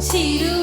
지루.